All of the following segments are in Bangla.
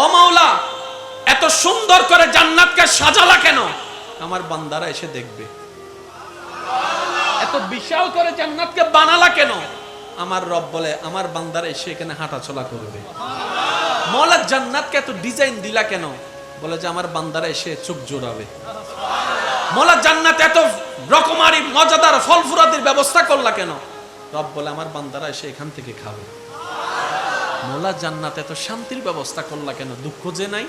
ও মাওলা, এত সুন্দর করে জান্নাতকে সাজালা কেন? আমার বান্দারা এসে দেখবে। এত বিশাল করে জান্নাতকে বানালা কেন? আমার রব বলে, আমার বান্দারা এসে এখানে হাঁটাচলা করবে। মৌলা জান্নাতকে এত ডিজাইন দিলা কেন? বলে যে আমার বান্দারা এসে চোখ জোড়াবে। মোলা জান্নাত এত রকমারি, মজাদার ফল ফুরাদির ব্যবস্থা করলা কেন? রব বলে, আমার বান্দারা এসে এখান থেকে খাবে। মোলা জান্নাত, এত শান্তির ব্যবস্থা করলা কেন? দুঃখ যে নাই?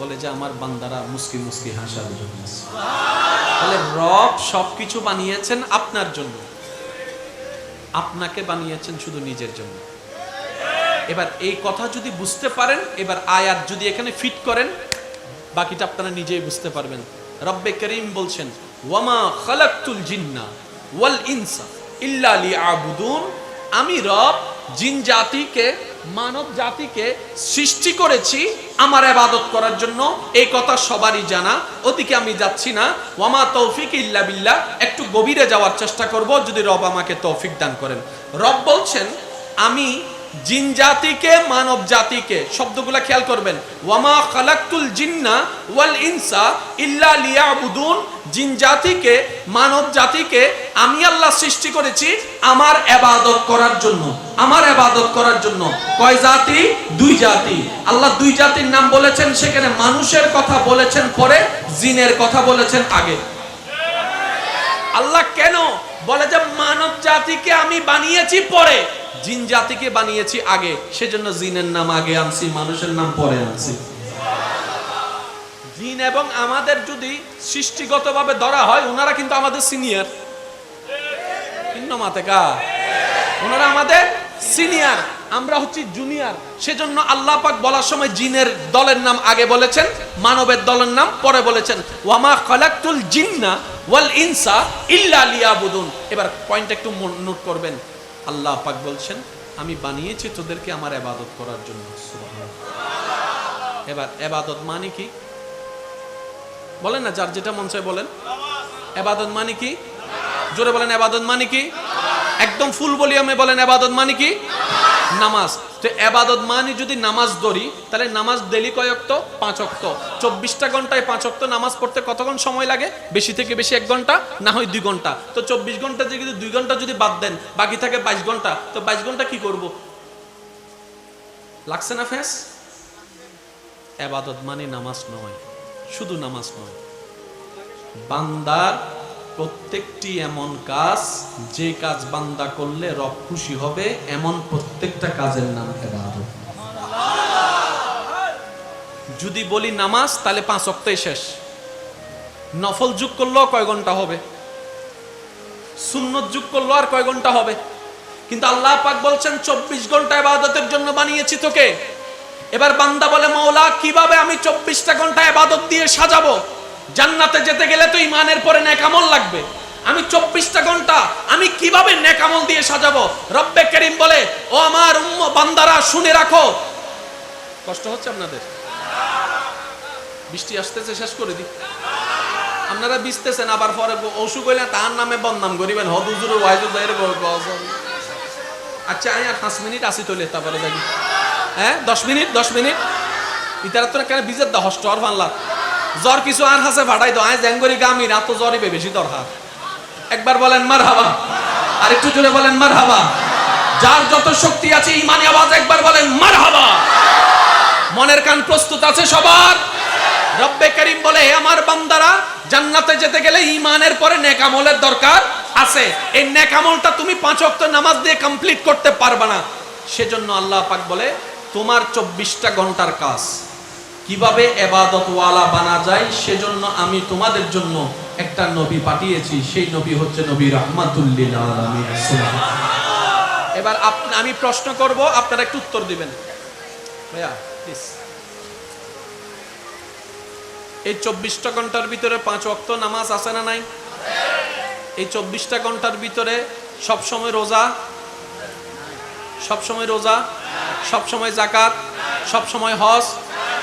বলে যে আমার বান্দারা মুস্কি মুস্কি হাসার জন্য তাহলে রব সবকিছু বানিয়েছেন আপনার জন্য। আপনাকে বানিয়েছেন শুধু নিজের জন্য। এবার এই কথা যদি বুঝতে পারেন, এবার আয়াত যদি এখানে ফিট করেন, বাকিটা আপনারা নিজেই বুঝতে পারবেন। রব্বে করিম বলছেন, ওয়ামা খালাকতুল জিন্না ওয়াল ইনসা ইল্লা লিয়াবুদুন। আমি রব জিন জাতিকে মানব জাতিকে সৃষ্টি করেছি আমার আবাদত করার জন্য। এই কথা সবারই জানা। ওদিকে আমি যাচ্ছি না। ওয়ামা তৌফিক ইল্লা বিল্লাহ। একটু গভীরে যাওয়ার চেষ্টা করব, যদি রব আমাকে তৌফিক দান করেন। রব বলছেন, আমি জিন জাতিকে, মানব জাতিকে, শব্দগুলো খেয়াল করবেন। ওয়ামা খালাকতুল জিন্না ওয়াল ইনসা ইল্লা লিয়াবুদুন। জিন জাতিকে, মানব জাতিকে আমি আল্লাহ সৃষ্টি করেছি আমার এবাদত করার জন্য। আমার এবাদত করার জন্য। কয় জাতি? দুই জাতি। আল্লাহ দুই জাতির নাম বলেছেন, সেখানে মানুষের কথা বলেছেন পরে, জিনের কথা বলেছেন আগে। আল্লাহ কেন? বলে যে মানব জাতিকে আমি বানিয়েছি পরে। জিন জাতিকে বানিয়েছি আগে, সেজন্য জিনের নাম আগে আনছি, মানুষের নাম পরে আনছি। জিন এবং আমাদের যদি সৃষ্টিগতভাবে ধরা হয় ওনারা কিন্তু আমাদের সিনিয়র। মাতে কা? ওনারা আমাদের সিনিয়র, আমরা হচ্ছি জুনিয়র। সেজন্য আল্লাহ পাক বলার সময় জিনের দলের নাম আগে বলেছেন, মানবের দলের নাম পরে বলেছেন। ওয়ামা খালাকতুল জিন্না ওয়াল ইনসা ইল্লা লিয়াবুদুন। এবার পয়েন্ট একটু নোট করবেন। আল্লাহ পাক বলছেন, আমি বানিয়েছি তোদেরকে আমার এবাদত করার জন্য। এবার এবাদত মানে কি? বলেন না, যার যেটা মন চায় বলেন। এবাদত মানে কি? জোরে বলেন, এবাদত মানে কি? একদম ফুল বলিয়ামে বলেন, এবাদত মানে কি? নামাজ। তো এবাদত মানে যদি নামাজ ধরি, তাহলে নামাজ ডেলি কয়ক্ত পাঁচ অক্ত। চব্বিশটা ঘন্টায় পাঁচ অক্ত নামাজ পড়তে কতক্ষণ সময় লাগে? বেশি থেকে বেশি এক ঘণ্টা, না হয় দুই ঘণ্টা। তো চব্বিশ ঘণ্টা যদি দুই ঘণ্টা যদি বাদ দেন, বাকি থাকে বাইশ ঘণ্টা, তো বাইশ ঘণ্টা কি করব? লাগছে না ফেস? এবাদত মানে নামাজ নয়, শুধু নামাজ নয়। বান্দার প্রত্যেকটি এমন কাজ, যে কাজ বান্দা করলে রব খুশি হবে, এমন প্রত্যেকটা কাজের নাম যদি বলি নামাজ, তাহলে পাঁচ অক্টাই শেষ। নফল যুগ করলেও কয় ঘণ্টা হবে? সুন্নত যুগ করল আর কয় ঘণ্টা হবে? কিন্তু আল্লাহ পাক বলছেন, চব্বিশ ঘণ্টা এবাদতের জন্য বানিয়েছি তোকে। এবার বান্দা বলে, মৌলা, কীভাবে আমি চব্বিশটা ঘণ্টা এবাদত দিয়ে সাজাবো? জান্নাতে যেতে গেলে তো ইমানের পরে নেকামল লাগবে। আমি চব্বিশটা ঘণ্টা আমি কীভাবে নেকামল দিয়ে সাজাবো? রব্বে করিম বলে, ও আমার উম্ম বান্দারা, শুনে রাখো। কষ্ট হচ্ছে আপনাদের? বৃষ্টি আসতেছে, শেষ করে দি আপনারা বিসতেছেন আবার পরে অসুখ হইলে তার নামে বদনাম করিবেন। হদুজুর ওয়াইজুর আচ্ছা আমি আর পাঁচ মিনিট আসি তোলে, তারপরে যাবি হ্যাঁ দশ মিনিট দশ মিনিট। ইতারা তো কেন বিজের দা হস্টর ফানলা জ্বর কিছু আর হাসে ভাটাই দাও। আয় জ্যাঙ্গরি গামি, রাত তো জ্বরিবে বেশি দরকার। একবার বলেন মার হাবা আর একটু জোরে বলেন মার হাবা যার যত শক্তি আছে, ইমানি আওয়াজ, একবার বলেন মার হাবা মনের কান প্রস্তুত আছে সবার? রব্বে করিম বলে আমার বান্দারা, জান্নাতে যেতে গেলে ইমানের পরে নেকামলের দরকার আছে। এই নেকামলটা তুমি পাঁচ ওয়াক্ত নামাজ দিয়ে কমপ্লিট করতে পারবে না। সেজন্য আল্লাহ পাক বলে, তোমার চব্বিশটা ঘণ্টার কাজ। কীভাবে এবাদত ওয়ালা বানা যায় সেজন্য আমি তোমাদের জন্য একটা নবী পাঠিয়েছি। সেই নবী হচ্ছে নবী রহমাতুল্লিল এবার আমি প্রশ্ন করব, আপনারা একটু উত্তর দিবেন। ভাইয়া প্লিজ এই চব্বিশটা ঘণ্টার ভিতরে পাঁচ অক্ত নামাজ আছে না নাই? এই চব্বিশটা ঘণ্টার ভিতরে সব সময় রোজা? সব সময় রোজা? সব সময় জাকাত সব সময় হজ?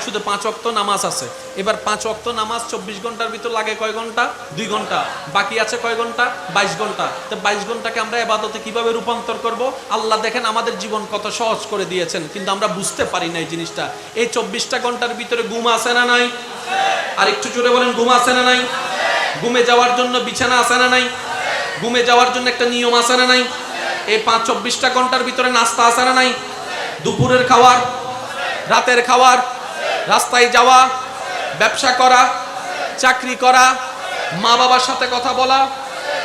শুধু পাঁচ অক্ত নামাজ আছে। এবার পাঁচ অক্ত নামাজ চব্বিশ ঘণ্টার ভিতর লাগে কয় ঘণ্টা? দুই ঘণ্টা। বাকি আছে কয় ঘণ্টা? বাইশ ঘণ্টা। তো বাইশ ঘন্টাকে আমরা এবাদতে কীভাবে রূপান্তর করব? আল্লাহ দেখেন আমাদের জীবন কত সহজ করে দিয়েছেন, কিন্তু আমরা বুঝতে পারি না এই জিনিসটা। এই চব্বিশটা ঘণ্টার ভিতরে ঘুম আছে না নাই? আর একটু জোরে বলেন, ঘুম আছে না নাই? ঘুমে যাওয়ার জন্য বিছানা আছে না নাই? ঘুমে যাওয়ার জন্য একটা নিয়ম আছে না নাই? এই পাঁচ চব্বিশটা ঘণ্টার ভিতরে নাস্তা আছে না নাই? দুপুরের খাওয়ার, রাতের খাওয়ার রাস্তায় যাওয়া, ব্যবসা করা, চাকরি করা মা বাবার সাথে কথা বলা,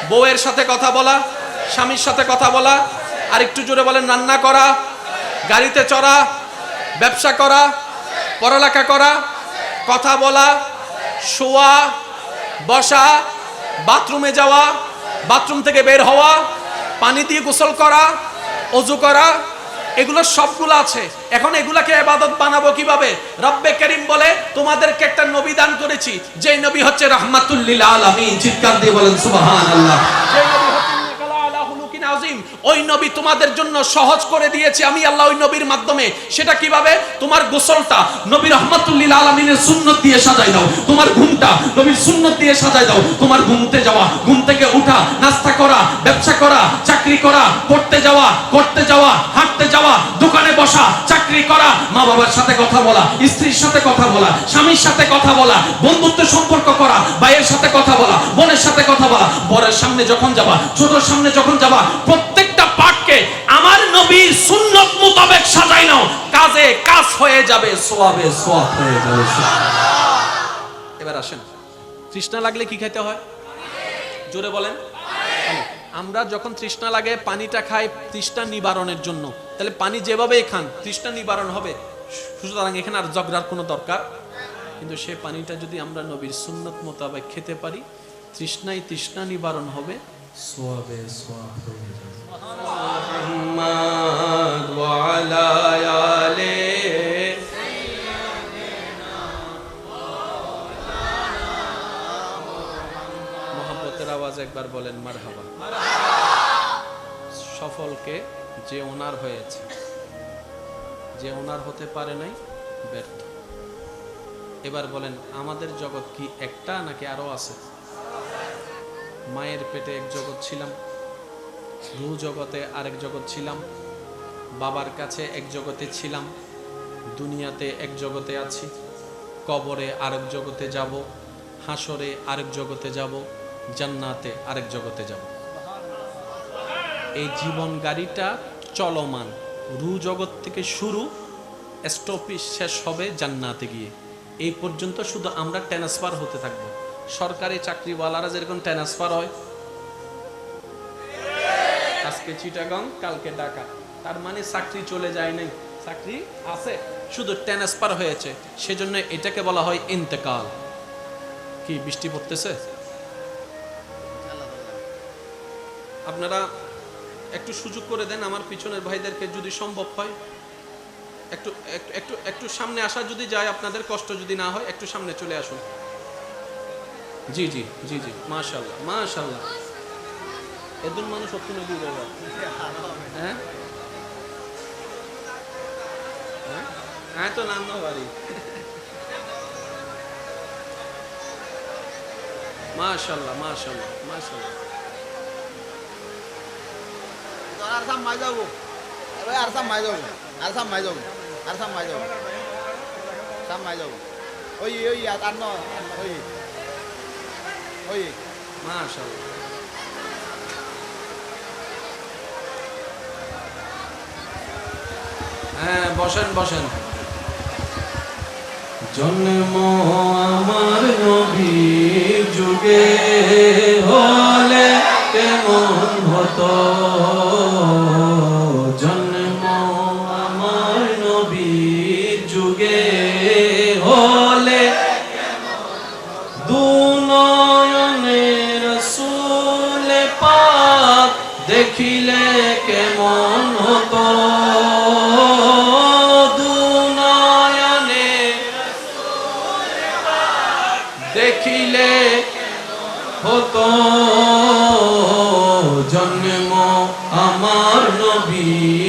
বউয়ের সাথে কথা বলা, স্বামীর সাথে কথা বলা আর একটু জোরে বলেন, রান্না করা, গাড়িতে চড়া, ব্যবসা করা, পড়ালেখা করা, কথা বলা, শোয়া, বসা, বাথরুমে যাওয়া, বাথরুম থেকে বের হওয়া, পানি দিয়ে গোসল করা, অজু করা এগুলো সবগুলো আছে। এখন এগুলাকে এবাদত বানাবো কীভাবে? রব্বে করিম বলে, তোমাদেরকে একটা নবী দান করেছি। যে নবী হচ্ছে রহমাতুল্লিল আলমী চিৎকার দিয়ে বলেন সুবাহ যে নবী হচ্ছেন ইন্নাকা আলা আযীম। ওই নবী তোমাদের জন্য সহজ করে দিয়েছি। আমি আল্লাহ ওই নবীর মাধ্যমে। সেটা কীভাবে? তোমার গোসলটা নবী রহমাতুল্লিল আলমিনের সুন্নত দিয়ে সাজাই দাও। তোমার ঘুমটা নবীর সুন্নত দিয়ে সাজাই দাও। তোমার ঘুমতে যাওয়া, ঘুম থেকে উঠা, নাস্তা করা, ব্যবসা করা, চাকরি করা, পড়তে যাওয়া, করতে যাওয়া, হাঁটতে যাওয়া, দোকানে বসা, চাকরি করা, মা বাবার সাথে কথা বলা, স্ত্রীর সাথে কথা বলা, স্বামীর সাথে কথা বলা, বন্ধুত্ব সম্পর্ক করা, ভাইয়ের সাথে কথা বলা, বোনের সাথে কথা বলা, বরের সামনে যখন যাবা, ছোটর সামনে যখন যাবা প্রত্যেকটা আমার নবীর সুন্নত মোতাবেক সাজাই নাও। কাজে কাজ হয়ে যাবে, সোয়াবে সোয়াব হয়ে যাবে। এবার আসেন। তৃষ্ণা লাগলে কি খেতে হয়? জোরে বলেন। আমরা যখন তৃষ্ণা লাগে, পানিটা খাই তৃষ্ণা নিবারণের জন্য। তাহলে পানি যেভাবেই খান, তৃষ্ণা নিবারণ হবে। সুতরাং এখানে আর জগরার কোনো দরকার? কিন্তু সে পানিটা যদি আমরা নবীর সুন্নত মোতাবেক খেতে পারি, তৃষ্ণাই তৃষ্ণা নিবারণ হবে। সোয়াবে সোয়াব আলিহি আওয়াজ একবার বলেন, মারহাবা। সফলকে যে ওনার হয়েছে, যে ওনার হতে পারে নাই, ব্যর্থ। এবার বলেন, আমাদের জগৎ কি একটা নাকি আরও আছে? মায়ের পেটে এক জগৎ ছিলাম রু জগতে আরেক জগৎ ছিলাম, বাবার কাছে এক জগতে ছিলাম, দুনিয়াতে এক জগতে আছি, কবরে আরেক জগতে যাব, হাসরে আরেক জগতে যাব, জান্নাতে আরেক জগতে যাব। এই জীবন গাড়িটা চলমান, রু জগৎ থেকে শুরু স্টপিস শেষ হবে জান্নাতে গিয়ে। এই পর্যন্ত শুধু আমরা ট্রান্সফার হতে থাকব। সরকারি চাকরিওয়ালারা যেরকম ট্রান্সফার হয়। আজকে চিটাগং, কালকে ঢাকা। তার মানে চাকরি চলে যায় নাই। চাকরি আছে, শুধু ট্রান্সফার হয়েছে। সেজন্য এটাকে বলা হয় ইন্তেকাল। কি বৃষ্টি পড়তেছে? আপনারা একটু সুযোগ করে দেন, আমার পিছনের ভাইদেরকে যদি সম্ভব হয়। একটু একটু একটু একটু সামনে আসা যদি যায়, আপনাদের কষ্ট যদি না হয়, একটু সামনে চলে আসুন। জি জি জি জি মাশাল্লাহ মাশাল্লাহ এদুন মানুষ সত্যি নদী বাবা হ্যাঁ? হ্যাঁ? তো, নাম বাড়ি। মাশাল্লাহ মাশাল্লাহ মাশাল্লাহ আর সাম মাই যাব। আর সাম মাই যাব, আর সাম মাই যাব, আর সাম মাই যাব। ওই ওই, আর ওই। ওই মাশাল্লাহ হ্যাঁ বসেন বসেন জন্ম আমার নবীর যুগে হলে কেমন হতো? কেমন হতো দুনায়নে দেখিলে হতো জন্ম আমার নবী।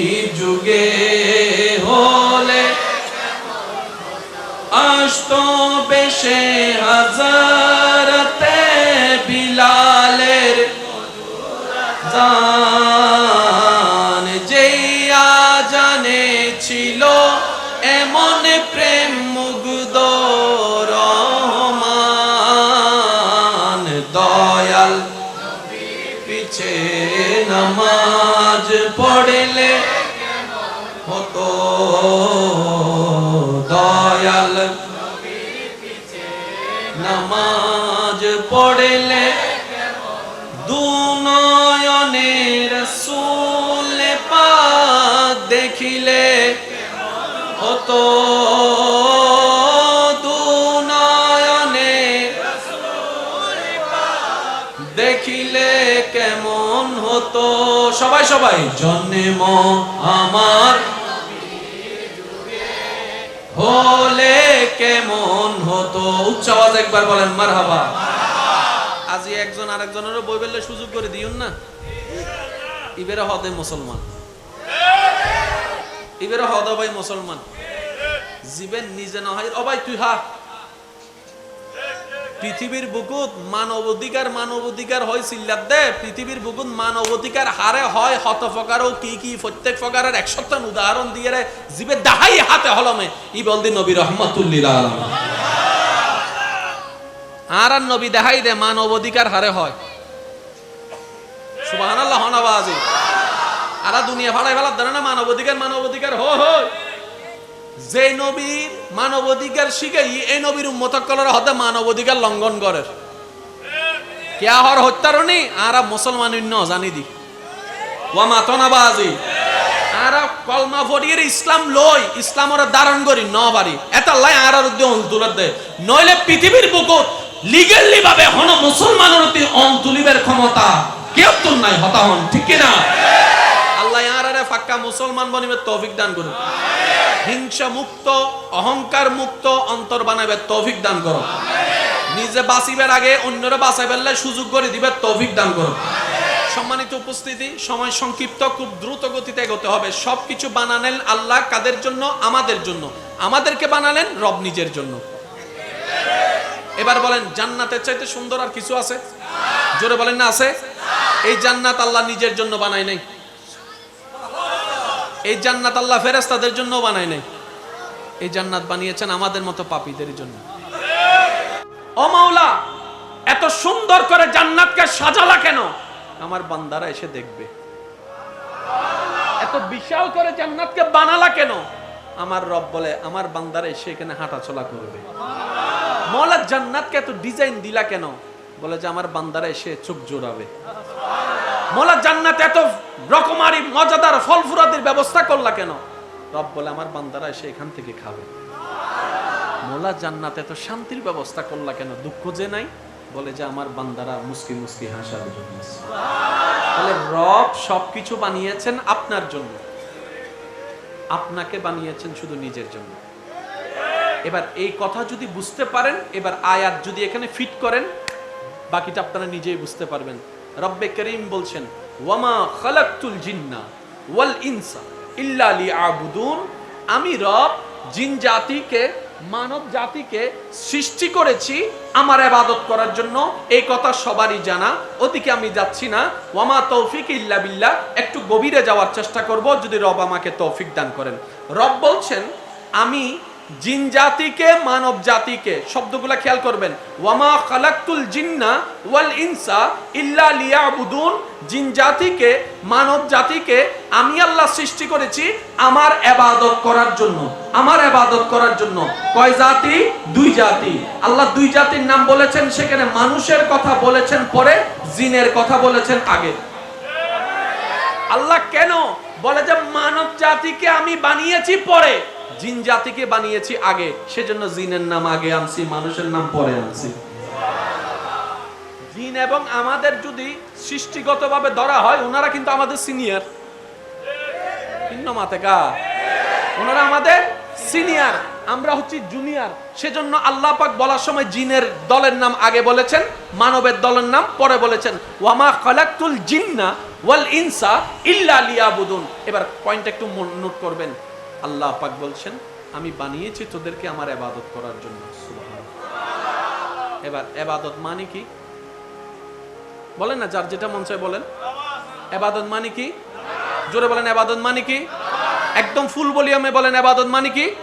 হতো দয়াল। নামাজ পড়লে দুনয়নের সুল পাক দেখিলে হতো দেখিলে কেমন হতো? সবাই সবাই, জন্ম আমার হলে কেমন হতো? উচ্চ আওয়াজ একবার বলেন মার হাবা আজি একজন আরেকজনেরও বই বললে সুযোগ করে দিউন না? ইবেরা হদে মুসলমান। ইবেরা হদ ভাই মুসলমান। জীবের নিজে না হয় অবাই তুই হা পৃথিবীর বুকুত মানব অধিকার মানব অধিকার হয় সিল্লাত দে। পৃথিবীর বুকুত মানব অধিকার হারে হয়, হত ফকারও কি কি প্রত্যেক ফকারের একশতন উদাহরণ দিয়ে রে জীবে দাহাই হাতে হলমে। ই বলদি নবী রহমতুল্লিল আর আর নবী দেখাই দে মানব অধিকার হারে হয়। সুবাহান আল্লাহ হনাবাজি। আরা দুনিয়া ফাড়াই ফেলার ধরে না মানব অধিকার মানব অধিকার হয় যে নবীর মানব অধিকার শিখাই এই নবীর উম্মতকলের হতে মানব অধিকার লঙ্ঘন করে। কেয়া হর হত্যারণী আর মুসলমান জানি দি। আর কলমা ফটিয়ে ইসলাম লই, ইসলাম ওরা ধারণ করি, ন পারি এটা লাই আর তুলে দে। নইলে পৃথিবীর বুকুত লিগেলি ভাবে হন মুসলমানের অতি অন তুলিবের ক্ষমতা কেউ তো নাই, হতা হন, ঠিক না ফাক্কা মুসলমান বনিবে তৌফিক দান করুন। হিংসা মুক্ত, অহংকার মুক্ত অন্তর বানাবে তৌফিক দান করো নিজে বাঁচিবার আগে অন্যরা বাঁচাই ফেললে সুযোগ করে দিবে তৌফিক দান করো সম্মানিত উপস্থিতি, সময় সংক্ষিপ্ত, খুব দ্রুত গতিতে এগোতে হবে। সবকিছু বানালেন আল্লাহ কাদের জন্য? আমাদের জন্য। আমাদেরকে বানালেন রব নিজের জন্য। এবার বলেন, জান্নাতের চাইতে সুন্দর আর কিছু আছে? জোরে বলেন না আছে? এই জান্নাত আল্লাহ নিজের জন্য বানায় নাই। এই জান্নাত আল্লাহ ফেরেস্তাদের জন্য বানায় নাই। এই জান্নাত বানিয়েছেন আমাদের মতো পাপীদের জন্য। ও মাওলা, এত সুন্দর করে জান্নাতকে সাজালা কেন? আমার বান্দারা এসে দেখবে। এত বিশাল করে জান্নাতকে বানালা কেন? আমার রব বলে, আমার বান্দারা এসে এখানে হাঁটাচলা করবে। মৌলা জান্নাতকে এত ডিজাইন দিলা কেন? বলে যে আমার বান্দারা এসে চোখ জোড়াবে। মোলা জান্নাত এত রকমারি, মজাদার ফল ফুরাদের ব্যবস্থা করলা কেন? রব বলে, আমার বান্দারা এসে এখান থেকে খাবে। মোলা জান্নাত এত শান্তির ব্যবস্থা করলা কেন? দুঃখ যে নাই? বলে যে, আমার বান্দারা মুসকি মুসকি জন্য তাহলে রব সবকিছু বানিয়েছেন আপনার জন্য। আপনাকে বানিয়েছেন শুধু নিজের জন্য। এবার এই কথা যদি বুঝতে পারেন, এবার আয়াত যদি এখানে ফিট করেন, বাকিটা আপনারা নিজেই বুঝতে পারবেন। রব্বে করিম বলছেন, ওয়ামা খালাকতুল জিন্না ওয়াল ইনসা ইল্লা লিআবুদুন আমি রব, জিন জাতিকে, মানব জাতিকে সৃষ্টি করেছি আমার ইবাদত করার জন্য। এই কথা সবারই জানা, ওদিকে আমি যাচ্ছি না। ওয়ামা তৌফিক ইল্লা বিল্লাহ, একটু গভীরে যাওয়ার চেষ্টা করব যদি রব আমাকে তৌফিক দান করেন। রব বলছেন, আমি জিন জাতিকে, মানব জাতিকে, শব্দগুলো খেয়াল করবেন। ওয়ামা খালাক্তুল জিন্না ওয়াল ইনসা ইল্লা লিয়াবুদুন। জিন জাতিকে, মানব জাতিকে আমি আল্লাহ সৃষ্টি করেছি আমার এবাদত করার জন্য। আমার এবাদত করার জন্য। কয় জাতি? দুই জাতি। আল্লাহ দুই জাতির নাম বলেছেন, সেখানে মানুষের কথা বলেছেন পরে জিনের কথা বলেছেন আগে। আল্লাহ কেন বলে যে মানব জাতিকে আমি বানিয়েছি পরে? জিন জাতিকে বানিয়েছি আগে, সেজন্য জিনের নাম আগে আনছি, মানুষের নাম পরে আনছি। জিন এবং আমাদের যদি সৃষ্টিগতভাবে ধরা হয়, ওনারা কিন্তু আমাদের সিনিয়র। ভিন্ন মাতে কা? ওনারা আমাদের সিনিয়র, আমরা হচ্ছি জুনিয়র। সেজন্য আল্লাহ পাক বলার সময় জিনের দলের নাম আগে বলেছেন, মানবের দলের নাম পরে বলেছেন। ওয়ামা খালাকতুল জিন্না ওয়াল ইনসা ইল্লা লিয়াবুদুন। এবার পয়েন্ট একটু নোট করবেন। আল্লাহ পাক বলছেন, আমি বানিয়েছি তোদেরকে আমার এবাদত করার জন্য। এবার এবাদত মানে কি? বলেন না, যার যেটা মন চায় বলেন। এবাদত মানে কি? জোরে বলেন, এবাদত মানে কি? একদম ফুল ভলিউমে বলেন, এবাদত মানে কি?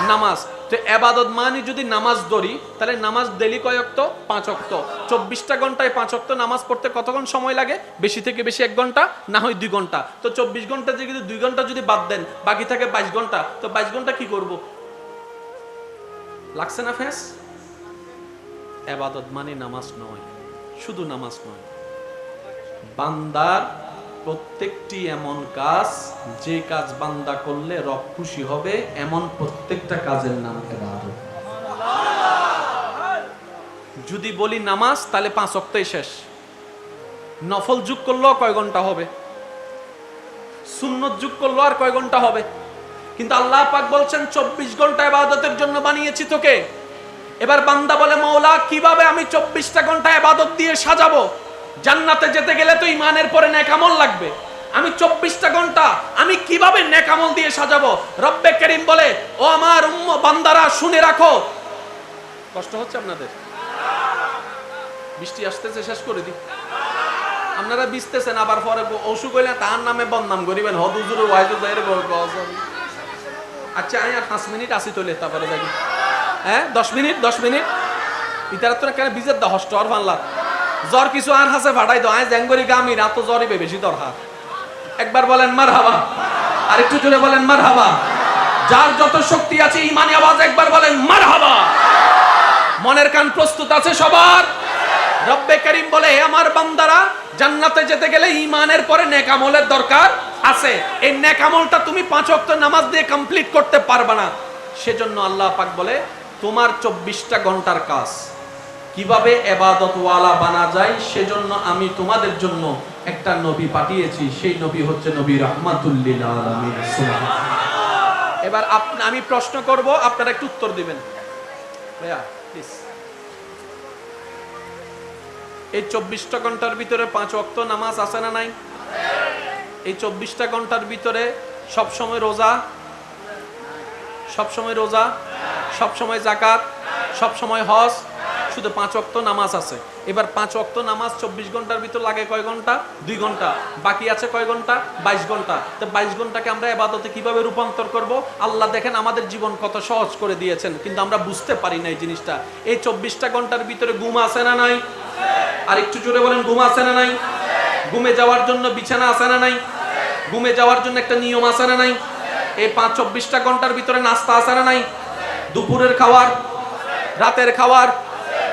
নামাজ। তো এবাদত মানে যদি নামাজ ধরি, তাহলে নামাজ ডেলি কয় অক্ত? পাঁচ অক্ত। চব্বিশটা ঘন্টায় পাঁচ অক্ত নামাজ পড়তে কতক্ষণ সময় লাগে? বেশি থেকে বেশি এক ঘণ্টা, না হয় দুই ঘণ্টা। তো চব্বিশ ঘণ্টা থেকে দুই ঘণ্টা যদি বাদ দেন, বাকি থাকে বাইশ ঘণ্টা। তো বাইশ ঘণ্টা কি করব? লাগছে না ফেস? এবাদত মানে নামাজ নয়, শুধু নামাজ নয়। বান্দার প্রত্যেকটি এমন কাজ, যে কাজ বান্দা করলে রব খুশি হবে, এমন প্রত্যেকটা কাজের নাম এবাদত। যদি বলি নামাজ, তাহলে পাঁচ অক্টাই শেষ। নফল যুগ করলেও কয় ঘণ্টা হবে? সুন্নত যুগ করল আর কয় ঘণ্টা হবে? কিন্তু আল্লাহ পাক বলছেন, চব্বিশ ঘণ্টা এবাদতের জন্য বানিয়েছি তোকে। এবার বান্দা বলে, মৌলা, কীভাবে আমি চব্বিশটা ঘণ্টা এবাদত দিয়ে সাজাবো? জান্নাতে যেতে গেলে তো ইমানের পরে নেকামল লাগবে। আমি চব্বিশটা ঘণ্টা আমি কীভাবে নেকামল দিয়ে সাজাবো? রব্বে করিম বলে, ও আমার উম্ম বান্দারা, শুনে রাখো। কষ্ট হচ্ছে আপনাদের? বৃষ্টি আসতেছে, শেষ করে দি। আপনারা বিসতেছেন আবার পরে অসুখ হইলে তার নামে বদনাম করিবেন। হদুজুর আচ্ছা আমি আর পাঁচ মিনিট আসি তোলে তারপরে যাই হ্যাঁ দশ মিনিট দশ মিনিট। ইতারা তো কেন বিজের দা হস্ট আর ভাল্লা জ্বর কিছু আর হাসে ফাটাই দাও, আয় জ্যাঙ্গরি গামি, রাত তো জ্বরই বেশি দরকার। একবার বলেন মার হাবা আর একটু জোরে বলেন মার হাবা যার যত শক্তি আছে, ইমানি আওয়াজ একবার বলেন মার হাবা মনের কান প্রস্তুত আছে সবার। রব্বে করিম বলে, হে আমার বান্দারা, জান্নাতে যেতে গেলে ইমানের পরে নেকামলের দরকার আছে। এই নেকামলটা তুমি পাঁচ ওয়াক্ত নামাজ দিয়ে কমপ্লিট করতে পারবে না। সেজন্য আল্লাহ পাক বলে, তোমার চব্বিশটা ঘণ্টার কাজ। কীভাবে এবাদত ওয়ালা বানা যায়, সেজন্য আমি তোমাদের জন্য একটা নবী পাঠিয়েছি। সেই নবী হচ্ছে নবী রহমাতুল্লিল এবার আমি প্রশ্ন করব, আপনারা একটু উত্তর দিবেন। ভাইয়া প্লিজ এই চব্বিশটা ঘণ্টার ভিতরে পাঁচ অক্ত নামাজ আছে না নাই? এই চব্বিশটা ঘণ্টার ভিতরে সবসময় রোজা সবসময় রোজা সব সময় জাকাত সব সময় হজ শুধু পাঁচ অক্ত নামাজ আছে। এবার পাঁচ অক্ত নামাজ চব্বিশ ঘণ্টার ভিতর লাগে কয় ঘণ্টা? দুই ঘণ্টা। বাকি আছে কয় ঘণ্টা? বাইশ ঘণ্টা। তো বাইশ ঘন্টাকে আমরা এবাদতে কীভাবে রূপান্তর করব? আল্লাহ দেখেন আমাদের জীবন কত সহজ করে দিয়েছেন, কিন্তু আমরা বুঝতে পারি না এই জিনিসটা। এই চব্বিশটা ঘণ্টার ভিতরে ঘুম আছে না নাই? আর একটু জোরে বলেন, ঘুম আছে না নাই? ঘুমে যাওয়ার জন্য বিছানা আছে না নাই? ঘুমে যাওয়ার জন্য একটা নিয়ম আছে না নাই? এই পাঁচ চব্বিশটা ঘণ্টার ভিতরে নাস্তা আছে না নাই? দুপুরের খাবার রাতের খাবার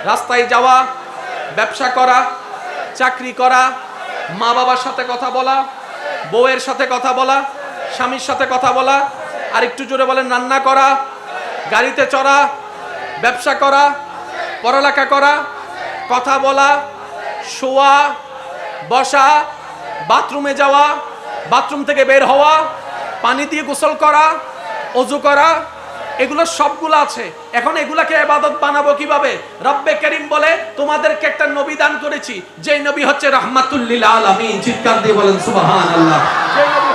রাস্তায় যাওয়া, ব্যবসা করা, চাকরি করা, মা বাবার সাথে কথা বলা, বউয়ের সাথে কথা বলা, স্বামীর সাথে কথা বলা, আর একটু জোরে বলেন, রান্না করা, গাড়িতে চড়া, ব্যবসা করা, পড়ালেখা করা, কথা বলা, শোয়া, বসা, বাথরুমে যাওয়া, বাথরুম থেকে বের হওয়া, পানি দিয়ে গোসল করা, অজু করা এগুলো সবগুলো আছে। এখন এগুলাকে এবাদত বানাবো কীভাবে? রব্বে করিম বলে, তোমাদেরকে একটা নবী দান করেছি। যে নবী হচ্ছে রহমাতুল্লিল আলমী চিৎকার দিয়ে বলেন ইন্নাকা লাআলা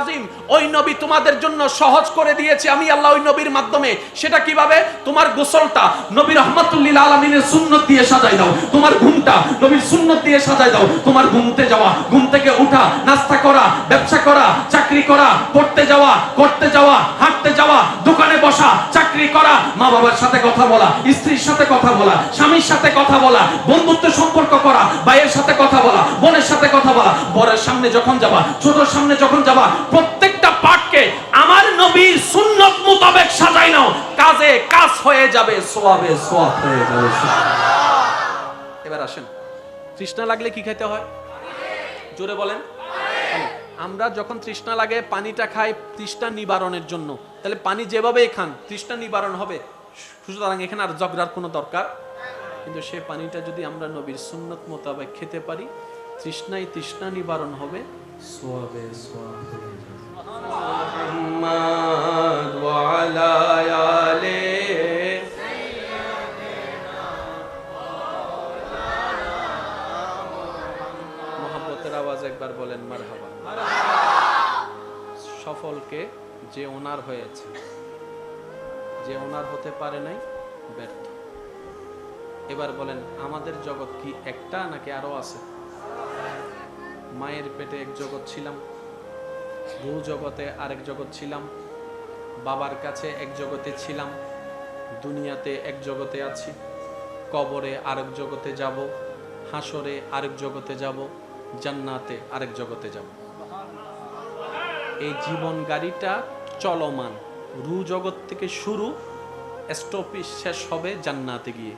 আযীম। ওই নবী তোমাদের জন্য সহজ করে দিয়েছি। আমি আল্লাহ ওই নবীর মাধ্যমে। সেটা কীভাবে? তোমার গোসলটা নবী রহমাতুল্লিল আলামিনের সুন্নত দিয়ে সাজাই দাও। তোমার ঘুমটা নবীর সুন্নত দিয়ে সাজাই দাও। তোমার ঘুমতে যাওয়া, ঘুম থেকে উঠা, নাস্তা করা, ব্যবসা করা, চাকরি করা, পড়তে যাওয়া, করতে যাওয়া, হাঁটতে যাওয়া, দোকানে বসা, চাকরি করা মা বাবার সাথে কথা বলা, স্ত্রীর সাথে কথা বলা, স্বামীর সাথে কথা বলা, বন্ধুত্ব সম্পর্ক করা, ভাইয়ের সাথে কথা বলা, বোনের সামনে যখন যাবা, ছোটর সামনে যখন যাবা, প্রত্যেকটা পাঠকে আমার নবীর সুন্নত মোতাবেক সাজাই নাও। কাজে কাজ হয়ে যাবে, সোয়াবে সোয়াব হয়ে যাবে এবার আসেন। তৃষ্ণা লাগলে কি খেতে হয়? জোরে বলেন। আমরা যখন তৃষ্ণা লাগে, পানিটা খাই তৃষ্ণা নিবারণের জন্য। তাহলে পানি যেভাবেই খান, তৃষ্ণা নিবারণ হবে। সুতরাং এখানে আর ঝগড়ার কোনো দরকার? কিন্তু সেই পানিটা যদি আমরা নবীর সুন্নত মোতাবেক খেতে পারি তৃষ্ণাই তৃষ্ণা নিবারণ হবে। সোয়াবে সোয়াব আওয়াজ একবার বলেন মারহাবা। সফলকে যে ওনার হয়েছে যে ওনার হতে পারে নাই ব্যর্থ। এবার বলেন আমাদের জগৎ কি একটা নাকি আরও আছে? মায়ের পেটে এক জগৎ ছিলাম রু জগতে আরেক জগৎ ছিলাম, বাবার কাছে এক জগতে ছিলাম, দুনিয়াতে এক জগতে আছি, কবরে আরেক জগতে যাব, হাসরে আরেক জগতে যাব, জান্নাতে আরেক জগতে যাব। এই জীবন গাড়িটা চলমান, রু জগৎ থেকে শুরু স্টপিস শেষ হবে জান্নাতে গিয়ে।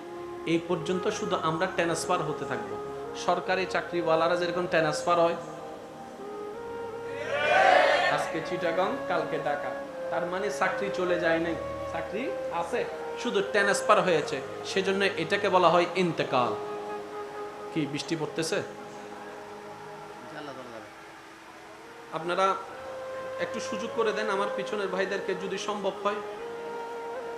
এই পর্যন্ত শুধু আমরা ট্রান্সফার হতে থাকব। সরকারি চাকরিওয়ালারা যেরকম ট্রান্সফার হয়। আজকে চিটাগং, কালকে ঢাকা। তার মানে চাকরি চলে যায় নাই। চাকরি আছে, শুধু ট্রান্সফার হয়েছে। সেজন্য এটাকে বলা হয় ইন্তেকাল। কি বৃষ্টি পড়তেছে? আপনারা একটু সুযোগ করে দেন, আমার পিছনের ভাইদেরকে যদি সম্ভব হয়।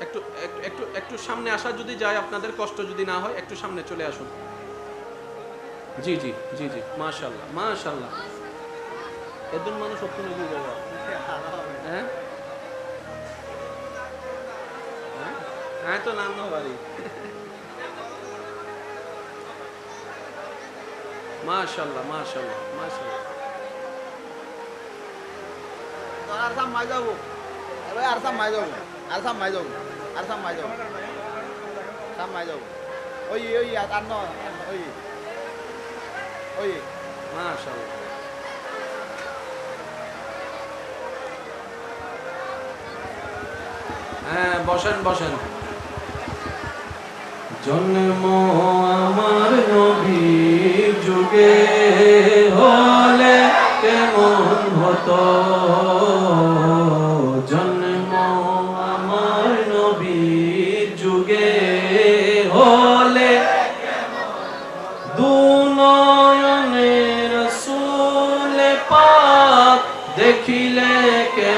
একটু একটু একটু সামনে আসা যদি যায়, আপনাদের কষ্ট যদি না হয়, একটু সামনে চলে আসুন। জি জি জি জি। মাশাল্লাহ মাশাল্লাহ এদন মানুষ দিয়ে হ্যাঁ হ্যাঁ? হ্যাঁ? তো নাম বাড়ি। মাশাল্লাহ মাশাল্লাহ মাশাল্লাহ আর সাম মাই যাব। আর সাম মাই যাব। আর সাম মাই যাব। আর সাম মাই যাব। ওই ওই, আর ন ওই। ওই Mashallah. হ্যাঁ বসেন বসেন জন্ম আমার নবীর যুগে হলে কেমন হতো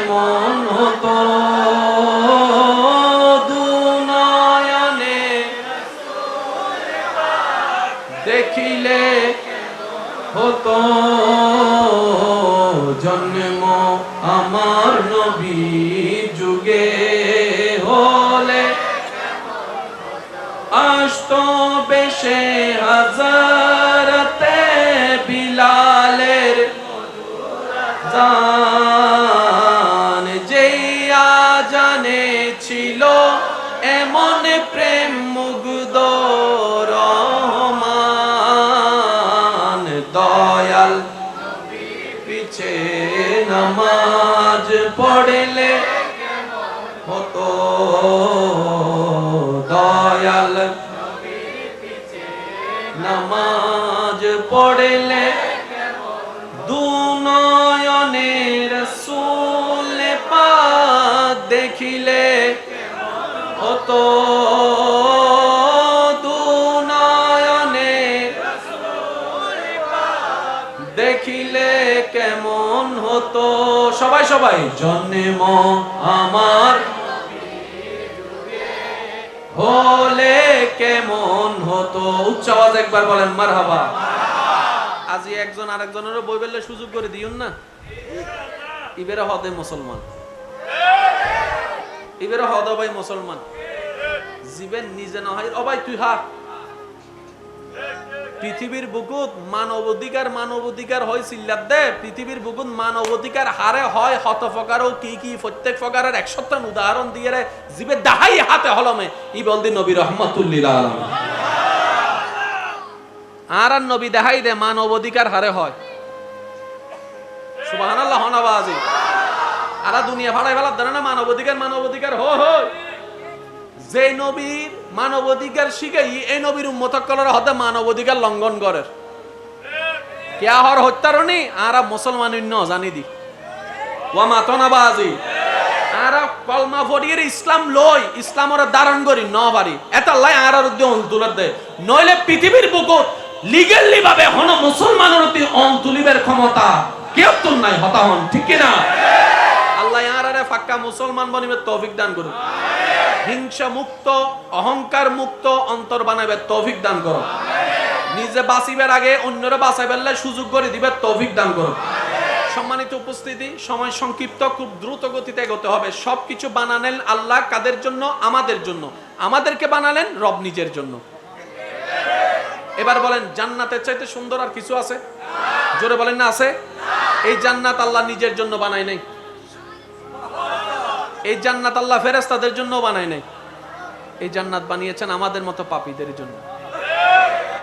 কেমন হতো পড়লে হতো দয়াল। নামাজ পড়লে দুনয়নের সুলে পা দেখিলে হতো হতো সবাই সবাই, জন্ম আমার হলে কেমন হতো? উচ্চ আওয়াজ একবার বলেন মার হাবা আজি একজন আরেকজনেরও বই বেললে সুযোগ করে দিউন না। ইবেরা হদে মুসলমান। ইবেরা হদ ভাই মুসলমান। জীবেন নিজে নহয় ও ভাই তুই হা পৃথিবীর বুকুত মানব অধিকার মানব অধিকার হয় চিল্লাত দে। পৃথিবীর বুকুত মানব অধিকার হারে হয় হত ফকারও কি কি প্রত্যেক ফকারের একশতন উদাহরণ দিয়ে রে জীবে দাহাই হাতে হলমে। ই বলদি নবী রহমতুল্লিল আর আর নবী দেখাই দে মানব অধিকার হারে হয়। সুবহানাল্লাহ, হনাবাজি। আরা দুনিয়া ফাড়াই ফেলার ধরে না মানব অধিকার মানব অধিকার হ। হয় যে নবীর মানব অধিকার শিখাই এই নবীর উম্মতকলের হতে মানব অধিকার লঙ্ঘন করে। কেয়া হর আর মুসলমান জানি দি। ওয়া মাতনা বাজি আর কলমা ইসলাম লই ইসলামর ধারণ করি ন পারি। এটা লাই আর দে। নইলে পৃথিবীর বুকুত লিগেলি ভাবে হন মুসলমানের অতি অন তুলিবের ক্ষমতা কেউ তো নাই হতাহন ঠিক কি না আল্লাহ আরে ফাক্কা মুসলমান বনিবে তৌফিক দান করুন হিংসা মুক্ত, অহংকার মুক্ত অন্তর বানাবে তৌফিক দান করো। নিজে বাঁচিবার আগে অন্যরা বাঁচাইবার সুযোগ করে দিবে, তৌফিক দান করো। সম্মানিত উপস্থিতি, সময় সংক্ষিপ্ত, খুব দ্রুত গতিতে এগোতে হবে। সবকিছু বানালেন আল্লাহ কাদের জন্য? আমাদের জন্য। আমাদেরকে বানালেন রব নিজের জন্য। এবার বলেন, জান্নাতের চাইতে সুন্দর আর কিছু আছে? জোরে বলেন না, আছে? এই জান্নাত আল্লাহ নিজের জন্য বানায় নাই। এই জান্নাত আল্লাহ ফেরেস্তাদের জন্য বানায় নাই। এই জান্নাত বানিয়েছেন আমাদের মতো পাপীদের জন্য।